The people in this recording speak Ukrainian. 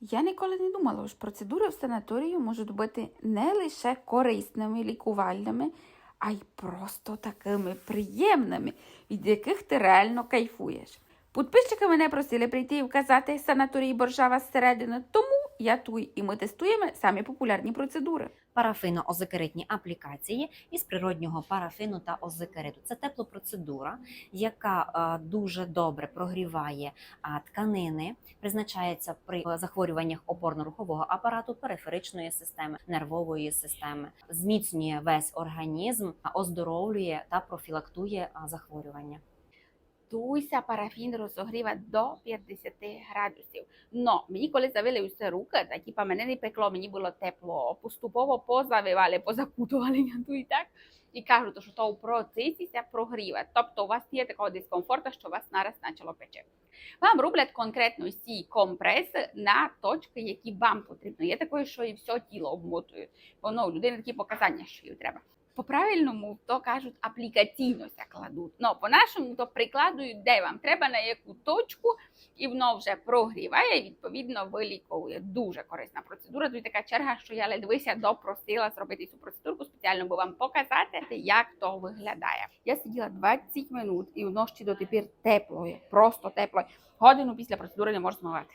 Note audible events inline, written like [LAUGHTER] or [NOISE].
Я ніколи не думала, що процедури в санаторію можуть бути не лише корисними, лікувальними, а й просто такими приємними, від яких ти реально кайфуєш. Підписчики мене просили прийти і вказати санаторій Боржава зсередини, тому я туй і ми тестуємо самі популярні процедури. парафино-озокеритні аплікації із природнього парафину та озокериту. Це теплопроцедура, яка е, дуже добре прогріває тканини, призначається при е, захворюваннях опорно-рухового апарату, периферичної системи, нервової системи, зміцнює весь організм, оздоровлює та профілактує захворювання. Туйся парафін розогріва до 50 градусів. Но мені коли завили усе руки, так типа мене не пекло, мені було тепло. Поступово позавивали, позакутували [LAUGHS] ту і так. І кажуть, що то у процесі прогріва. Тобто у вас є такого дискомфорту, що вас нараз почало пече. Вам роблять конкретно ці компреси на точки, які вам потрібно. Є таке, що і все тіло обмотують. Воно у людини такі показання, що їй треба. По правильному то кажуть аплікаційно ся кладуть. Ну, по-нашому то прикладують, де вам треба на яку точку, і воно вже прогріває, відповідно виліковує. Дуже корисна процедура. Тут така черга, що я ледвися допросила зробити цю процедурку спеціально, бо вам показати, як то виглядає. Я сиділа 20 минут і воно ще дотепер тепло просто тепло. Годину після процедури не можу змивати.